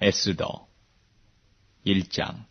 에스더 1장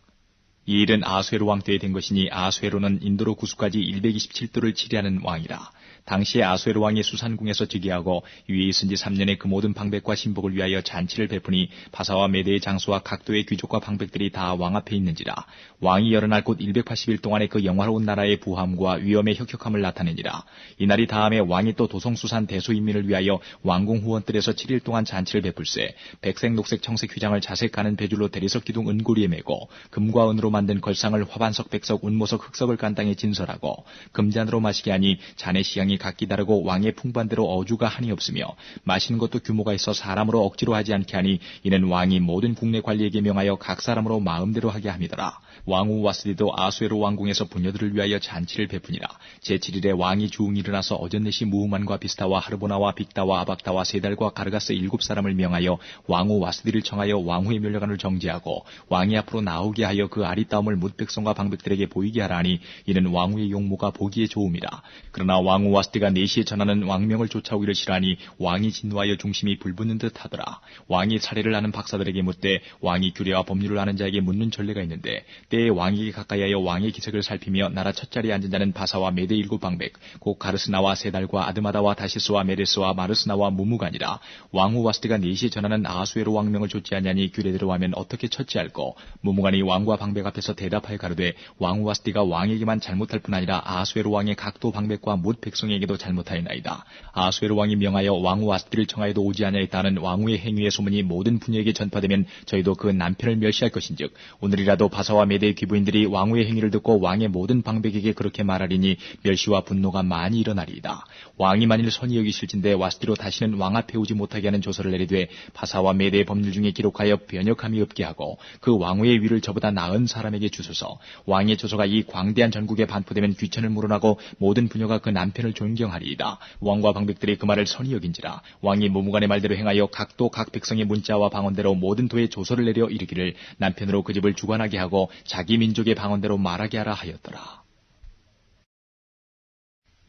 이 일은 아쇠로 왕 때에 된 것이니 아쇠로는 인도로 구수까지 127도를 치리하는 왕이라. 당시에 아쇠로 왕이 수산궁에서 즉위하고 위에 있은 지 3년의 그 모든 방백과 신복을 위하여 잔치를 베푸니 바사와 메대의 장수와 각도의 귀족과 방백들이 다 왕 앞에 있는지라. 왕이 여러 날곧 180일 동안의 그 영화로운 나라의 부함과 위엄의 혁혁함을 나타내니라. 이날이 다음에 왕이 또 도성수산 대소인민을 위하여 왕궁 후원들에서 7일 동안 잔치를 베풀세 백색 녹색 청색 휘장을 자색 가는 배줄로 대리석 기둥 은고리에 메고 금과 은으로 만든 걸상을 화반석 백석 운모석 흑석을 간 땅에 진설하고 금잔으로 마시게 하니 잔의 시향이 각기 다르고 왕의 풍반대로 어주가 한이 없으며 마시는 것도 규모가 있어 사람으로 억지로 하지 않게 하니 이는 왕이 모든 국내 관리에게 명하여 각 사람으로 마음대로 하게 함이더라. 왕후 와스디도 아수에로 왕궁에서 부녀들을 위하여 잔치를 베푸니라. 제7일에 왕이 주웅 일어나서 어전넷이 무후만과 비스타와 하르보나와 빅다와 아박다와 세달과 가르가스 일곱 사람을 명하여 왕후 와스디를 청하여 왕후의 멸려관을 정지하고 왕이 앞으로 나오게 하여 그 아리따움을 묻 백성과 방백들에게 보이게 하라니 이는 왕후의 용모가 보기에 좋음이라. 그러나 왕후 와스디가 내시에 전하는 왕명을 쫓아오기를 싫어하니 왕이 진노하여 중심이 불붙는 듯 하더라. 왕이 사례를 하는 박사들에게 묻되 왕이 규례와 법률을 아는 자에게 묻는 전례가 있는데 때에 왕에게 가까이하여 왕의 기색을 살피며 나라 첫 자리에 앉은 자는 바사와 메대 일곱 방백 곧 가르스나와 세달과 아드마다와 다시스와 메레스와 마르스나와 무무가니라 왕후 와스드가 네시에 전하는 아수에로 왕명을 좇지 않냐니 규례대로 하면 어떻게 처치할꼬? 무무간이 왕과 방백 앞에서 대답하여 가로되 왕후 와스디가 왕에게만 잘못할 뿐 아니라 아수에로 왕의 각도 방백과 못 백성에게도 잘못하였나이다. 아수에로 왕이 명하여 왕후 와스디를 청하여도 오지 아니하였다는 왕후의 행위의 소문이 모든 분야에게 전파되면 저희도 그 남편을 멸시할 것인즉 오늘이라도 바사와 메 대의 귀부인들이 왕후의 행위를 듣고 왕의 모든 방백에게 그렇게 말하리니 멸시와 분노가 많이 일어나리이다. 왕이 만일 선이 여기실진데 와스디로 다시는 왕 앞에 오지 못하게 하는 조서를 내리되 바사와 메대의 법률 중에 기록하여 변역함이 없게 하고 그 왕후의 위를 저보다 나은 사람에게 주소서 왕의 조서가 이 광대한 전국에 반포되면 귀천을 물어나고 모든 부녀가 그 남편을 존경하리이다. 왕과 방백들이 그 말을 선이 여긴지라 왕이 무무간의 말대로 행하여 각도 각 백성의 문자와 방언대로 모든 도에 조서를 내려 이르기를 남편으로 그 집을 주관하게 하고 자기 민족의 방언대로 말하게 하라 하였더라.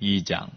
2장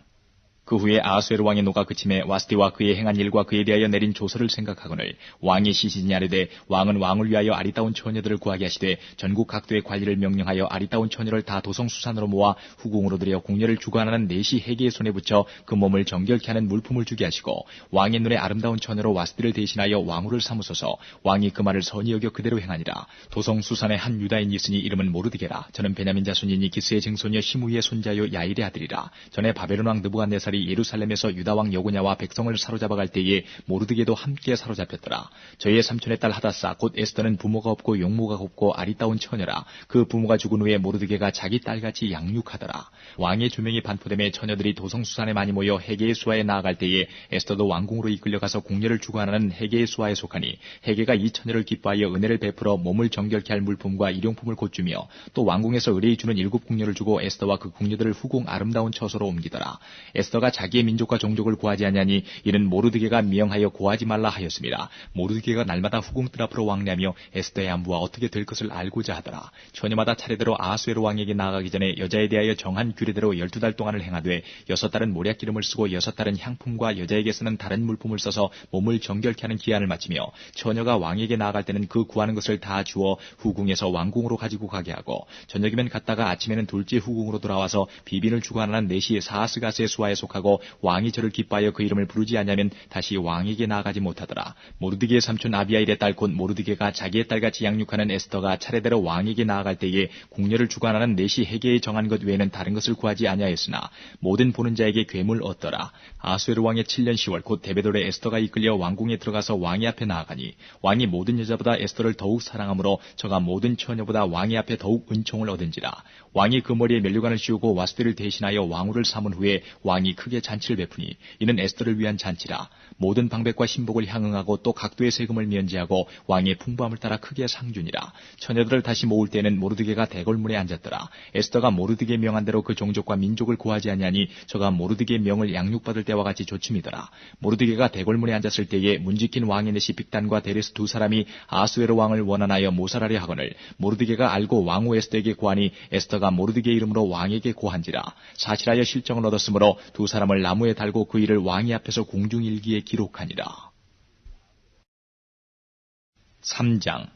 그 후에 아수에르 왕의 노가 그침에 와스티와 그의 행한 일과 그에 대하여 내린 조서를 생각하거늘 왕이 시신이 아르되 왕은 왕을 위하여 아리따운 처녀들을 구하게 하시되 전국 각도의 관리를 명령하여 아리따운 처녀를 다 도성 수산으로 모아 후궁으로 들여 공녀를 주관하는 내시 해계의 손에 붙여 그 몸을 정결케 하는 물품을 주게 하시고 왕의 눈에 아름다운 처녀로 와스티를 대신하여 왕후를 삼으소서. 왕이 그 말을 선히 여겨 그대로 행하니라. 도성 수산에 한 유다인이 있으니 이름은 모르드게라. 저는 베냐민 자손이니 기스의 증손이여 시무이의 손자요 야일의 아들이라. 전에 바벨론 왕 느부갓네살 예루살렘에서 유다왕 여고냐와 백성을 사로잡아 갈 때에 모르드게도 함께 사로잡혔더라. 저희의 삼촌의 딸 하다사 곧 에스더는 부모가 없고 용모가 없고 아리따운 처녀라. 그 부모가 죽은 후에 모르드게가 자기 딸같이 양육하더라. 왕의 조명이 반포됨에 처녀들이 도성 수산에 많이 모여 해계의 수하에 나아갈 때에 에스더도 왕궁으로 이끌려가서 공녀를 주관하는 해계의 수하에 속하니 해계가 이 처녀를 기뻐하여 은혜를 베풀어 몸을 정결케 할 물품과 일용품을 곧주며 또 왕궁에서 의뢰이 주는 일곱 궁녀를 주고 에스더와 그 궁녀들을 후궁 아름다운 처소로 옮기더라. 에스더 에스더가 자기의 민족과 종족을 구하지 아니하니 이는 모르드게가 미영하여 구하지 말라 하였습니다. 모르드게가 날마다 후궁들 앞으로 왕래하며 에스더의 안부와 어떻게 될 것을 알고자 하더라. 처녀마다 차례대로 아수에로 왕에게 나아가기 전에 여자에 대하여 정한 규례대로 열두 달 동안을 행하되 여섯 달은 모략 기름을 쓰고 여섯 달은 향품과 여자에게 쓰는 다른 물품을 써서 몸을 정결케 하는 기한을 마치며 처녀가 왕에게 나아갈 때는 그 구하는 것을 다 주어 후궁에서 왕궁으로 가지고 가게 하고 저녁이면 갔다가 아침에는 둘째 후궁으로 돌아와서 비빈을 주관하는 네시 사하스가스의 수하에 속 속하고 왕이 저를 기뻐하여 그 이름을 부르지 않냐면 다시 왕에게 나아가지 못하더라. 모르드게의 삼촌 아비아일의 딸 곧 모르드게가 자기의 딸같이 양육하는 에스더가 차례대로 왕에게 나아갈 때에 궁녀를 주관하는 내시 해계에 정한 것 외에는 다른 것을 구하지 아니하였으나 모든 보는 자에게 괴물 얻더라. 아수에르 왕의 7년 10월 곧 데베돌의 에스더가 이끌려 왕궁에 들어가서 왕의 앞에 나아가니 왕이 모든 여자보다 에스더를 더욱 사랑하므로 저가 모든 처녀보다 왕의 앞에 더욱 은총을 얻은지라. 왕이 그 머리에 멸류관을 씌우고 와스들을 대신하여 왕후를 삼은 후에 왕이 크게 잔치를 베푸니 이는 에스더를 위한 잔치라 모든 방백과 신복을 향응하고 또 각도의 세금을 면제하고 왕의 풍부함을 따라 크게 상준이라. 처녀들을 다시 모을 때는 모르드게가 대궐문에 앉았더라. 에스더가 모르드게 명한 대로 그 종족과 민족을 구하지 아니하니 저가 모르드게 명을 양육받을 때와 같이 조춤이더라. 모르드게가 대궐문에 앉았을 때에 문지킨 왕의 내시 빅단과 데레스 두 사람이 아수에르 왕을 원한하여 모살하려 하거늘 모르드게가 알고 왕후 에스더에게 구하니 에스더가 모르드게 이름으로 왕에게 고한지라. 사실하여 실정을 얻었으므로 두 사람을 나무에 달고 그 일을 왕이 앞에서 공중일기에 기록하니라. 3장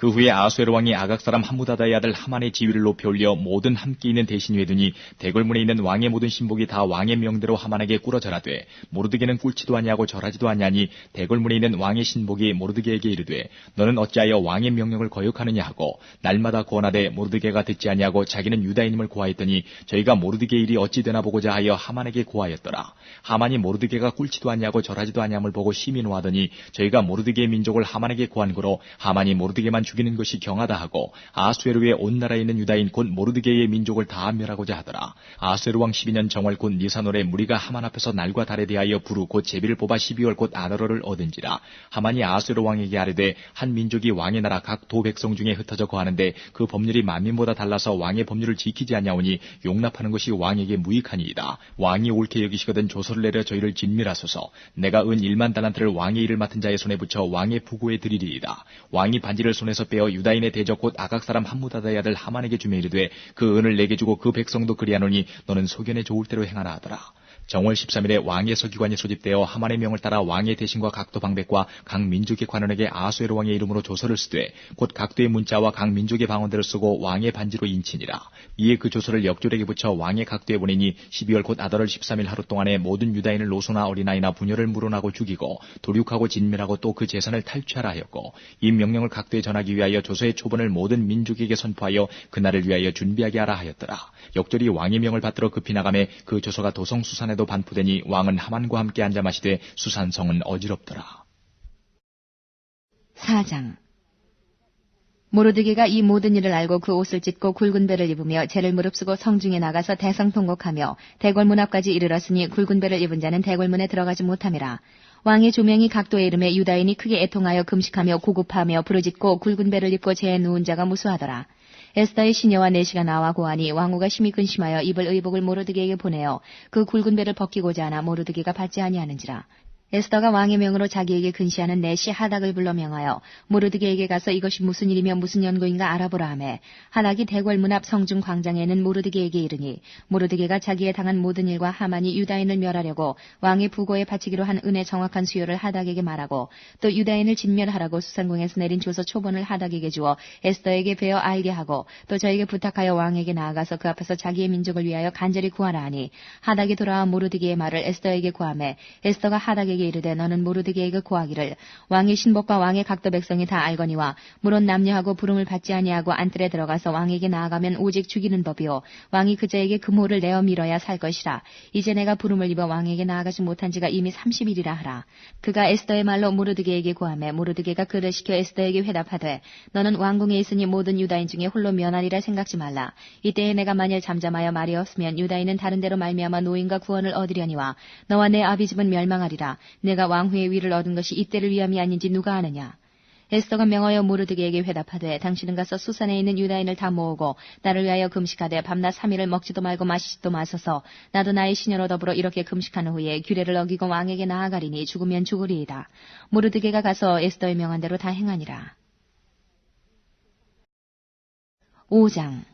그 후에 아수에로 왕이 아각 사람 함무다다의 아들 하만의 지위를 높여 올려 모든 함께 있는 대신이 해두니 대궐문에 있는 왕의 모든 신복이 다 왕의 명대로 하만에게 꿇어 절하되 모르드게는 꿇지도 아니하고 절하지도 아니하니 대궐문에 있는 왕의 신복이 모르드게에게 이르되 너는 어찌하여 왕의 명령을 거역하느냐 하고 날마다 권하되 모르드게가 듣지 아니하고 자기는 유다인임을 고하였더니 저희가 모르드게 일이 어찌 되나 보고자 하여 하만에게 고하였더라. 하만이 모르드게가 꿇지도 아니하고 절하지도 아니함을 보고 심히 노하더니 저희가 모르드게의 민족을 하만에게 고한 거로 하만이 모르드게만 죽이는 것이 경하다 하고 아수에르의 온 나라에 있는 유다인 곧 모르드게의 민족을 다 멸하고자 하더라. 아수에르 왕 12년 정월 곧 니사노래 무리가 하만 앞에서 날과 달에 대하여 부르 곧 제비를 뽑아 12월 곧 아더러를 얻은지라. 하만이 아수에르 왕에게 아뢰되 한 민족이 왕의 나라 각 도 백성 중에 흩어져 거하는데 그 법률이 만민보다 달라서 왕의 법률을 지키지 아니하오니 용납하는 것이 왕에게 무익하니이다. 왕이 옳게 여기시거든 조서를 내려 저희를 진멸하소서. 내가 은 1만 달란트를 왕의 일을 맡은 자의 손에 붙여 왕의 부고에 드리리이다. 왕이 반지를 손에서 빼어 유다인의 대적 곧 아각 사람 함무다다의 아들 하만에게 주며 이르되 그 은을 내게 주고 그 백성도 그리하노니 너는 소견에 좋을 대로 행하라 하더라. 정월 13일에 왕의 서기관이 소집되어 하만의 명을 따라 왕의 대신과 각도 방백과 각 민족의 관원에게 아수에로 왕의 이름으로 조서를 쓰되 곧 각도의 문자와 각 민족의 방언대로 쓰고 왕의 반지로 인친이라. 이에 그 조서를 역졸에게 붙여 왕의 각도에 보내니 12월 곧 아달월 13일 하루 동안에 모든 유다인을 노소나 어린아이나 부녀를 물어나고 죽이고 도륙하고 진멸하고 또 그 재산을 탈취하라 하였고 이 명령을 각도에 전하기 위하여 조서의 초본을 모든 민족에게 선포하여 그날을 위하여 준비하게 하라 하였더라. 역졸이 왕의 명을 받들어 급히 나가매 그 조서가 도성 수산에 도 반포되니 왕은 하만과 함께 앉아 마시되 수산성은 어지럽더라. 4장 모르드게가 이 모든 일을 알고 그 옷을 찢고 굵은 배를 입으며 죄를 무릅쓰고 성중에 나가서 대성통곡하며 대궐문 앞까지 이르렀으니 굵은 배를 입은 자는 대궐문에 들어가지 못함이라. 왕의 조명이 각도에 이름에 유다인이 크게 애통하여 금식하며 고급하며 부르짖고 굵은 배를 입고 재에 누운 자가 무수하더라. 에스더의 시녀와 내시가 나와 고하니 왕후가 심히 근심하여 입을 의복을 모르드게에게 보내어 그 굵은 배를 벗기고자 하나 모르드게가 받지 아니하는지라. 에스더가 왕의 명으로 자기에게 근시하는 내시 하닥을 불러 명하여 모르드게에게 가서 이것이 무슨 일이며 무슨 연고인가 알아보라 하매 하닥이 대궐문 앞 성중 광장에 는 모르드게에게 이르니 모르드게가 자기에 당한 모든 일과 하만이 유다인을 멸하려고 왕의 부고에 바치기로 한 은의 정확한 수요를 하닥에게 말하고 또 유다인을 진멸하라고 수산궁에서 내린 조서 초본을 하닥에게 주어 에스더에게 베어 알게 하고 또 저에게 부탁하여 왕에게 나아가서 그 앞에서 자기의 민족을 위하여 간절히 구하라 하니 하닥이 돌아와 모르드게의 말을 에스더에게 구하매 에스더가 하닥에게 이르되 너는 모르드게에게 고하기를 왕의 신복과 왕의 각도 백성이 다 알거니와 물론 남녀하고 부름을 받지 아니하고 안뜰에 들어가서 왕에게 나아가면 오직 죽이는 법이요. 왕이 그자에게 금호를 내어 밀어야 살 것이라. 이제 내가 부름을 입어 왕에게 나아가지 못한 지가 이미 30일이라 하라. 그가 에스더의 말로 모르드게에게 고하매 모르드게가 그를 시켜 에스더에게 회답하되 너는 왕궁에 있으니 모든 유다인 중에 홀로 면하리라 생각지 말라. 이때에 내가 만일 잠잠하여 말이 없으면 유다인은 다른 데로 말미암아 노인과 구원을 얻으려니와 너와 내 아비 집은 멸망하리라 내가 왕후의 위를 얻은 것이 이때를 위함이 아닌지 누가 아느냐. 에스더가 명하여 모르드게에게 회답하되 당신은 가서 수산에 있는 유다인을 다 모으고 나를 위하여 금식하되 밤낮 3일을 먹지도 말고 마시지도 마소서 나도 나의 시녀로 더불어 이렇게 금식한 후에 규례를 어기고 왕에게 나아가리니 죽으면 죽으리이다. 모르드게가 가서 에스더의 명한 대로 다 행하니라. 5장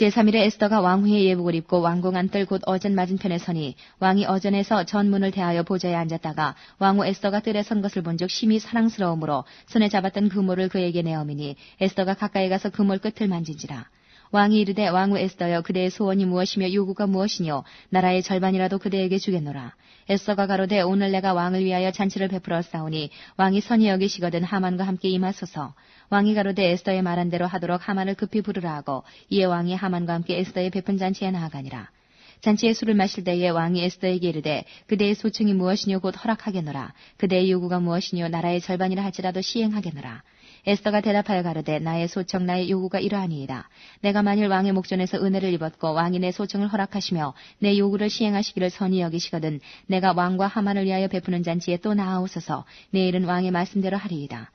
제3일에 에스더가 왕후의 예복을 입고 왕궁 안 뜰 곧 어전 맞은편에 서니 왕이 어전에서 전문을 대하여 보좌에 앉았다가 왕후 에스더가 뜰에 선 것을 본적 심히 사랑스러우므로 손에 잡았던 그물을 그에게 내어미니 에스더가 가까이 가서 그물 끝을 만진지라. 왕이 이르되 왕후 에스더여 그대의 소원이 무엇이며 요구가 무엇이뇨 나라의 절반이라도 그대에게 주겠노라. 에스더가 가로되 오늘 내가 왕을 위하여 잔치를 베풀어 싸우니 왕이 선히 여기시거든 하만과 함께 임하소서. 왕이 가로되 에스더의 말한 대로 하도록 하만을 급히 부르라 하고 이에 왕이 하만과 함께 에스더의 베푼 잔치에 나아가니라. 잔치에 술을 마실 때에 왕이 에스더에게 이르되 그대의 소청이 무엇이뇨 곧 허락하겠노라. 그대의 요구가 무엇이뇨 나라의 절반이라 할지라도 시행하겠노라. 에스더가 대답하여 가로되 나의 소청 나의 요구가 이러하니이다. 내가 만일 왕의 목전에서 은혜를 입었고 왕이 내 소청을 허락하시며 내 요구를 시행하시기를 선히 여기시거든 내가 왕과 하만을 위하여 베푸는 잔치에 또 나아오소서 내일은 왕의 말씀대로 하리이다.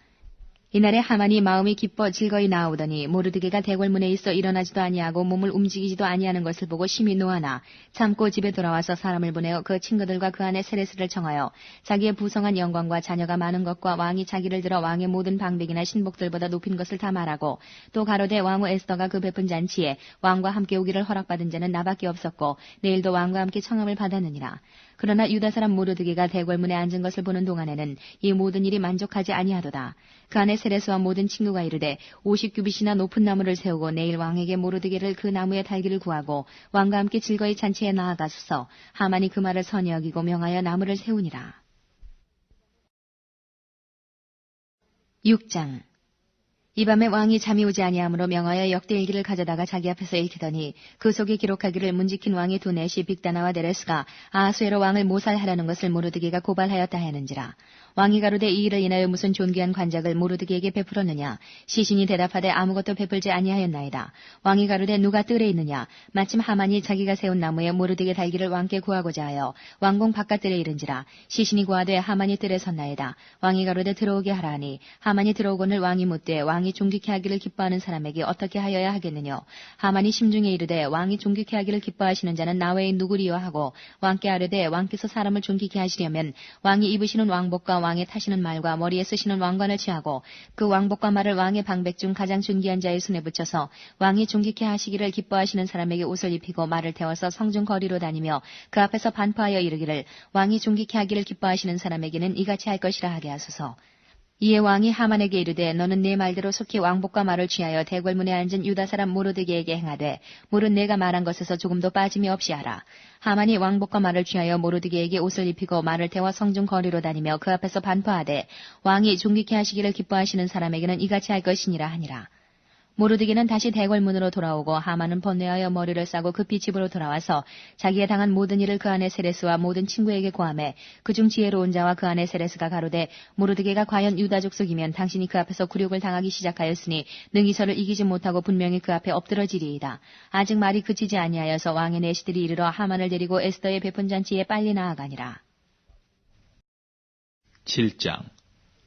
이날에 하만이 마음이 기뻐 즐거이 나오더니 모르드게가 대궐문에 있어 일어나지도 아니하고 몸을 움직이지도 아니하는 것을 보고 심히 노하나 참고 집에 돌아와서 사람을 보내어 그 친구들과 그 안에 세레스를 청하여 자기의 부성한 영광과 자녀가 많은 것과 왕이 자기를 들어 왕의 모든 방백이나 신복들보다 높인 것을 다 말하고 또 가로되 왕후 에스더가 그 베푼 잔치에 왕과 함께 오기를 허락받은 자는 나밖에 없었고 내일도 왕과 함께 청함을 받았느니라 그러나 유다 사람 모르드게가 대궐문에 앉은 것을 보는 동안에는 이 모든 일이 만족하지 아니하도다. 그 안에 세레스와 모든 친구가 이르되 50규빗이나 높은 나무를 세우고 내일 왕에게 모르드게를 그 나무에 달기를 구하고 왕과 함께 즐거이 잔치에 나아가소서 하만이 그 말을 선히 여기고 명하여 나무를 세우니라. 6장 이 밤에 왕이 잠이 오지 아니하므로 명하여 역대일기를 가져다가 자기 앞에서 읽히더니 그 속에 기록하기를 문지킨 왕의 두 넷이 빅다나와 데레스가 아하수에로 왕을 모살하려는 것을 모르드게가 고발하였다 하는지라 왕이 가로되 이 일을 인하여 무슨 존귀한 관작을 모르드게에게 베풀었느냐? 시신이 대답하되 아무것도 베풀지 아니하였나이다. 왕이 가로되 누가 뜰에 있느냐? 마침 하만이 자기가 세운 나무에 모르드게 달기를 왕께 구하고자 하여 왕궁 바깥뜰에 이른지라 시신이 구하되 하만이 뜰에 섰나이다. 왕이 가로되 들어오게 하라니 하만이 들어오거늘 왕이 묻되 왕이 존귀케 하기를 기뻐하는 사람에게 어떻게 하여야 하겠느냐 하만이 심중에 이르되 왕이 존귀케 하기를 기뻐하시는 자는 나 외에 누구리요? 하고 왕께 아뢰되 왕께서 사람을 존귀케 하시려면 왕이 입으시는 왕복과 왕의 타시는 말과 머리에 쓰시는 왕관을 취하고 그 왕복과 말을 왕의 방백 중 가장 존귀한 자의 손에 붙여서 왕이 존귀케 하시기를 기뻐하시는 사람에게 옷을 입히고 말을 태워서 성중 거리로 다니며 그 앞에서 반포하여 이르기를 왕이 존귀케 하기를 기뻐하시는 사람에게는 이같이 할 것이라 하게 하소서. 이에 왕이 하만에게 이르되 너는 내 말대로 속히 왕복과 말을 취하여 대궐문에 앉은 유다 사람 모르드게에게 행하되 물은 내가 말한 것에서 조금도 빠짐이 없이 하라. 하만이 왕복과 말을 취하여 모르드게에게 옷을 입히고 말을 태워 성중 거리로 다니며 그 앞에서 반포하되 왕이 존귀케 하시기를 기뻐하시는 사람에게는 이같이 할 것이니라 하니라. 모르드게는 다시 대궐문으로 돌아오고 하만은 번뇌하여 머리를 싸고 급히 집으로 돌아와서 자기의 당한 모든 일을 그 안에 세레스와 모든 친구에게 고함해 그중 지혜로운 자와 그 안에 세레스가 가로되 모르드게가 과연 유다 족 속이면 당신이 그 앞에서 굴욕을 당하기 시작하였으니 능히 서를 이기지 못하고 분명히 그 앞에 엎드러지리이다. 아직 말이 그치지 아니하여서 왕의 내시들이 이르러 하만을 데리고 에스더의 베푼 잔치에 빨리 나아가니라. 7장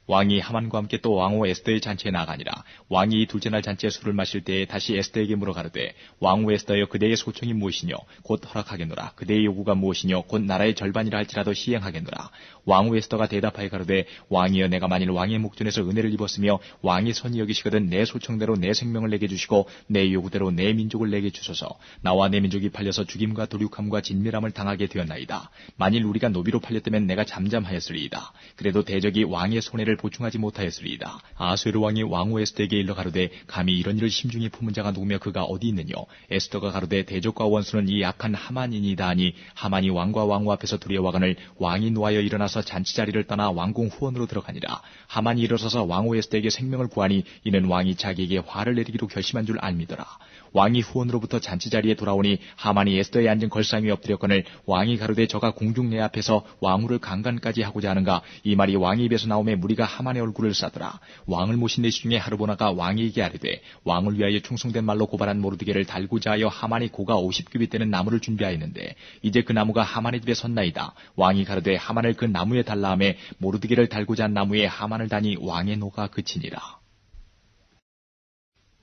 왕이 하만과 함께 또 왕후 에스더의 잔치에 나가니라. 왕이 둘째 날 잔치에 술을 마실 때에 다시 에스더에게 물어 가로되 왕후 에스더여 그대의 소청이 무엇이뇨 곧 허락하겠노라. 그대의 요구가 무엇이뇨 곧 나라의 절반이라 할지라도 시행하겠노라. 왕후 에스더가 대답하여 가로되 왕이여 내가 만일 왕의 목전에서 은혜를 입었으며 왕이 선히 여기시거든 내 소청대로 내 생명을 내게 주시고 내 요구대로 내 민족을 내게 주소서. 나와 내 민족이 팔려서 죽임과 도륙함과 진멸함을 당하게 되었나이다. 만일 우리가 노비로 팔렸다면 내가 잠잠하였으리이다. 그래도 대적이 왕의 손해를 보충하지 못하였으리이다. 아수에르 왕이 왕후 에스더에게 일러 가로되 감히 이런 일을 심중에 품은 자가 누구며 그가 어디 있느뇨? 에스더가 가로되 대적과 원수는 이 약한 하만이니이다 하니 하만이 왕과 왕후 앞에서 두려워가늘 왕이 노하여 일어나서 잔치 자리를 떠나 왕궁 후원으로 들어가니라. 하만이 일어서서 왕후 에스더에게 생명을 구하니 이는 왕이 자기에게 화를 내리기로 결심한 줄 알미더라. 왕이 후원으로부터 잔치 자리에 돌아오니 하만이 에스더에 앉은 걸상에 엎드렸거늘 왕이 가로되 저가 궁중 내 앞에서 왕후를 강간까지 하고자 하는가? 이 말이 왕의 입에서 나오매 무리가 하만의 얼굴을 싸더라. 왕을 모신 내시 중에 하르보나가 왕에게 아뢰되 왕을 위하여 충성된 말로 고발한 모르드게를 달고자 하여 하만이 고가 50규빗 되는 나무를 준비하였는데 이제 그 나무가 하만의 집에 섰나이다. 왕이 가로되 하만을 그 나무에 달라 하매 모르드게를 달고자 한 나무에 하만을 다니 왕의 노가 그치니라.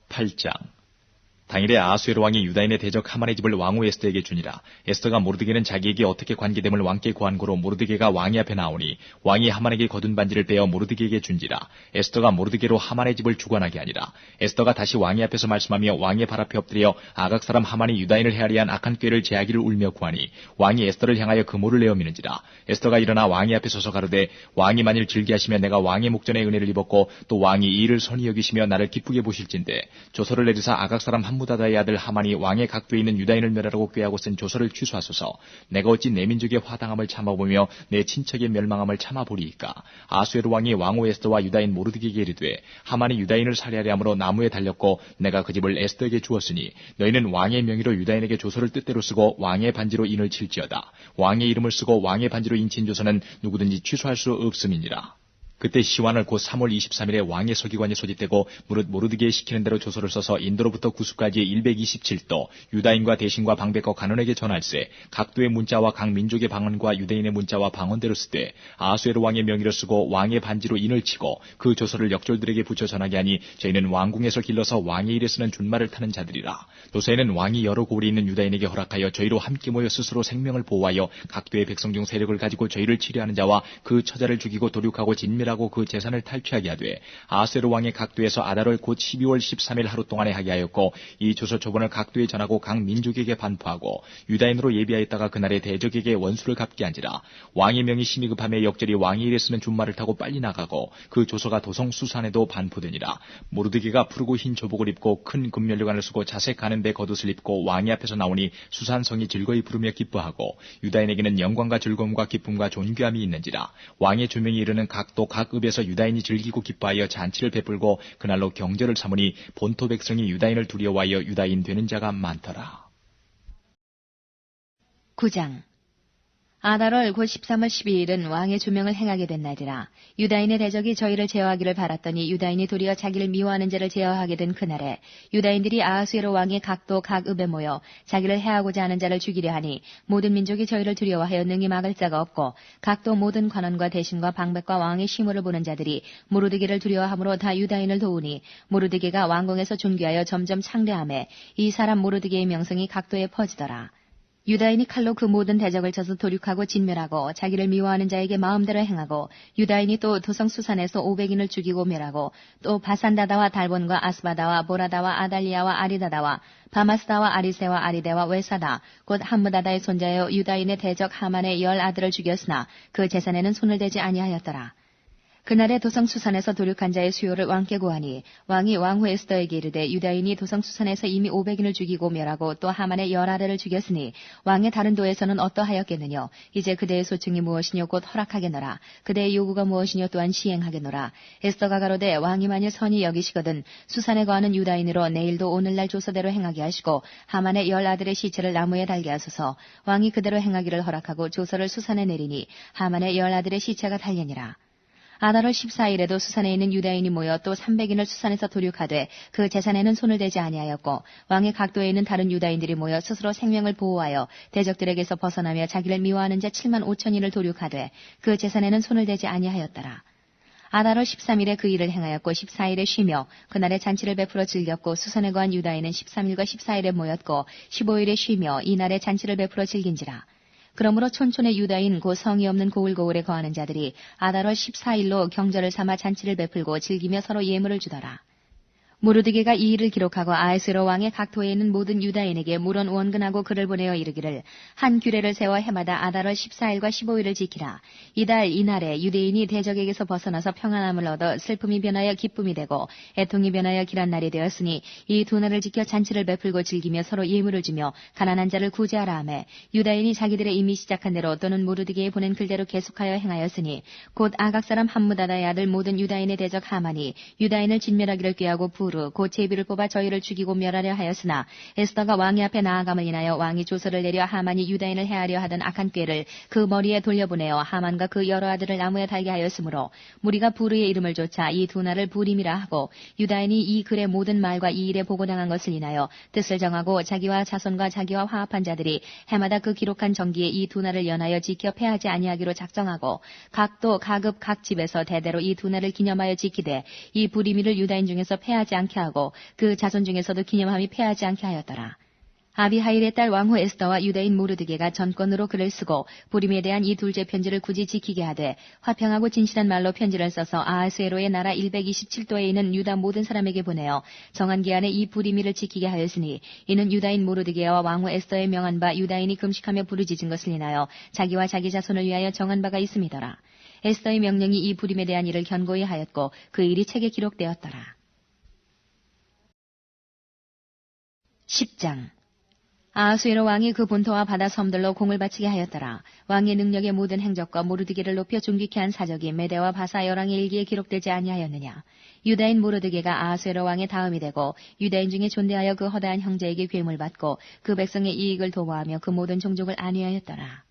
8장 당일에 아수에르 왕이 유다인의 대적 하만의 집을 왕후 에스더에게 주니라. 에스더가 모르드게는 자기에게 어떻게 관계됨을 왕께 구한 고로 모르드게가 왕이 앞에 나오니 왕이 하만에게 거둔 반지를 빼어 모르드게에게 준지라. 에스더가 모르드게로 하만의 집을 주관하게 하니라. 에스더가 다시 왕의 앞에서 말씀하며 왕의 발 앞에 엎드려 아각 사람 하만이 유다인을 헤아리 한 악한 꾀를 제하기를 울며 구하니 왕이 에스더를 향하여 금호를 내어 미는지라. 에스더가 일어나 왕의 앞에 서서 가로되 왕이 만일 즐기하시며 내가 왕의 목전에 은혜를 입었고 또 왕이 이 일을 선히 여기시며 나를 기쁘게 보실진데 조서를 내리사 아각 사람 한 함무다다의 아들 하만이 왕의 각도에 있는 유다인을 멸하라고 꾀하고 쓴 조서를 취소하소서. 내가 어찌 내 민족의 화당함을 참아보며 내 친척의 멸망함을 참아보리이까. 아수에르 왕이 왕후 에스더와 유다인 모르드게에게 이르되 하만이 유다인을 살해하려 함으로 나무에 달렸고 내가 그 집을 에스더에게 주었으니 너희는 왕의 명의로 유다인에게 조서를 뜻대로 쓰고 왕의 반지로 인을 칠지어다. 왕의 이름을 쓰고 왕의 반지로 인친 조서는 누구든지 취소할 수 없음이니라. 그때 시완을 곧 3월 23일에 왕의 서기관이 소집되고 무릇 모르드게에 시키는 대로 조서를 써서 인도로부터 구수까지 127도 유다인과 대신과 방백과 간원에게 전할세 각도의 문자와 각 민족의 방언과 유대인의 문자와 방언대로 쓰되 아수에르 왕의 명의로 쓰고 왕의 반지로 인을 치고 그 조서를 역졸들에게 붙여 전하게 하니 저희는 왕궁에서 길러서 왕의 일에 쓰는 준말을 타는 자들이라. 도서에는 왕이 여러 고을에 있는 유다인에게 허락하여 저희로 함께 모여 스스로 생명을 보호하여 각도의 백성 중 세력을 가지고 저희를 치료하는 자와 그 처자를 죽이고 도륙하고 진멸 멸하고 그 재산을 탈취하게 하되 아세르 왕의 각도에서 아달을 곧 12월 13일 하루 동안에 하게 하였고 이 조서 초본을 각도에 전하고 각 민족에게 반포하고 유다인으로 예비하였다가 그날에 대적에게 원수를 갚게 한지라 왕의 명이 심히 급함에 역절이 왕이 일했으면 준말을 타고 빨리 나가고 그 조서가 도성 수산에도 반포되니라. 모르드게가 푸르고 흰 조복을 입고 큰 금면류관을 쓰고 자색 가는데 겉옷을 입고 왕의 앞에서 나오니 수산성이 즐거이 부르며 기뻐하고 유다인에게는 영광과 즐거움과 기쁨과 존귀함이 있는지라 왕의 조명이 이르는 각도 각 읍에서 유다인이 즐기고 기뻐하여 잔치를 베풀고 그날로 경절을 삼으니 본토 백성이 유다인을 두려워하여 유다인 되는 자가 많더라. 9장 아달월 곧 13월 12일은 왕의 조명을 행하게 된 날이라 유다인의 대적이 저희를 제어하기를 바랐더니 유다인이 도리어 자기를 미워하는 자를 제어하게 된 그날에 유다인들이 아하수에로 왕의 각도 각 읍에 모여 자기를 해하고자 하는 자를 죽이려 하니 모든 민족이 저희를 두려워하여 능히 막을 자가 없고 각도 모든 관원과 대신과 방백과 왕의 시무를 보는 자들이 모르드게를 두려워함으로 다 유다인을 도우니 모르드게가 왕궁에서 존귀하여 점점 창대함에 이 사람 모르드게의 명성이 각도에 퍼지더라. 유다인이 칼로 그 모든 대적을 쳐서 도륙하고 진멸하고 자기를 미워하는 자에게 마음대로 행하고 유다인이 또 도성 수산에서 500인을 죽이고 멸하고 또 바산다다와 달본과 아스바다와 보라다와 아달리아와 아리다다와 바마스다와 아리세와 아리데와 웨사다 곧 함무다다의 손자여 유다인의 대적 하만의 열 아들을 죽였으나 그 재산에는 손을 대지 아니하였더라. 그날에 도성수산에서 도륙한 자의 수요를 왕께 구하니 왕이 왕후 에스더에게 이르되 유다인이 도성수산에서 이미 500인을 죽이고 멸하고 또 하만의 열아래를 죽였으니 왕의 다른 도에서는 어떠하였겠느냐? 이제 그대의 소청이 무엇이뇨? 곧 허락하겠노라. 그대의 요구가 무엇이뇨? 또한 시행하겠노라. 에스더가 가로되 왕이 만일 선이 여기시거든 수산에 거하는 유다인으로 내일도 오늘날 조서대로 행하게 하시고 하만의 열 아들의 시체를 나무에 달게 하소서. 왕이 그대로 행하기를 허락하고 조서를 수산에 내리니 하만의 열 아들의 시체가 달려니라 아달월 14일에도 수산에 있는 유다인이 모여 또 300인을 수산에서 도륙하되 그 재산에는 손을 대지 아니하였고 왕의 각도에 있는 다른 유다인들이 모여 스스로 생명을 보호하여 대적들에게서 벗어나며 자기를 미워하는 자 7만 5천인을 도륙하되 그 재산에는 손을 대지 아니하였더라. 아달월 13일에 그 일을 행하였고 14일에 쉬며 그날에 잔치를 베풀어 즐겼고 수산에 거한 유다인은 13일과 14일에 모였고 15일에 쉬며 이날에 잔치를 베풀어 즐긴지라. 그러므로 촌촌의 유다인 고 성이 없는 고을고을에 거하는 자들이 아달월 14일로 경절을 삼아 잔치를 베풀고 즐기며 서로 예물을 주더라. 모르드게가 이 일을 기록하고 아에스로 왕의 각토에 있는 모든 유다인에게 물론 원근하고 글을 보내어 이르기를 한 규례를 세워 해마다 아달월 14일과 15일을 지키라. 이달 이날에 유대인이 대적에게서 벗어나서 평안함을 얻어 슬픔이 변하여 기쁨이 되고 애통이 변하여 길한 날이 되었으니 이 두 날을 지켜 잔치를 베풀고 즐기며 서로 예물을 주며 가난한 자를 구제하라 하매 유다인이 자기들의 이미 시작한 대로 또는 모르드게에 보낸 글대로 계속하여 행하였으니 곧 아각 사람 함무다다의 아들 모든 유다인의 대적 하만이 유다인을 진멸하기를 꾀하고 부 후르 곧 제비를 뽑아 저희를 죽이고 멸하려 하였으나 에스더가 왕의 앞에 나아감을 인하여 왕이 조서를 내려 하만이 유다인을 해하려 하던 악한 꾀를 그 머리에 돌려보내어 하만과 그 여러 아들을 나무에 달게 하였으므로 무리가 부르의 이름을 쫓아 이두 날을 부림이라 하고 유다인이 이 글의 모든 말과 이 일에 보고당한 것을 인하여 뜻을 정하고 자기와 자손과 자기와 화합한 자들이 해마다 그 기록한 정기에 이 두 날을 연하여 지켜 패하지 아니하기로 작정하고 각도 각읍 각 집에서 대대로 이 두 날을 기념하여 지키되 이 부리미를 유다인 중에서 패하지 않게 하고 그 자손 중에서도 기념함이 패하지 않게 하였더라. 아비하일의 딸 왕후 에스더와 유대인 모르드게가 전권으로 글을 쓰고 부림에 대한 이 둘째 편지를 굳이 지키게 하되 화평하고 진실한 말로 편지를 써서 아하스에로의 나라 127도에 있는 유다 모든 사람에게 보내어 정한 기한에 이 부리미를 지키게 하였으니 이는 유다인 모르드게와 왕후 에스더의 명한 바 유다인이 금식하며 부르짖은 것을 인하여 자기와 자기 자손을 위하여 정한 바가 있음이더라. 에스더의 명령이 이 부림에 대한 일을 견고히 하였고 그 일이 책에 기록되었더라. 10장 아하수에로 왕이 그 본토와 바다 섬들로 공을 바치게 하였더라. 왕의 능력의 모든 행적과 모르드게를 높여 존귀케 한 사적이 메대와 바사 열왕의 일기에 기록되지 아니하였느냐. 유다인 모르드게가 아하수에로 왕의 다음이 되고 유다인 중에 존대하여 그 허다한 형제에게 괴물 받고 그 백성의 이익을 도모하며 그 모든 종족을 안위하였더라.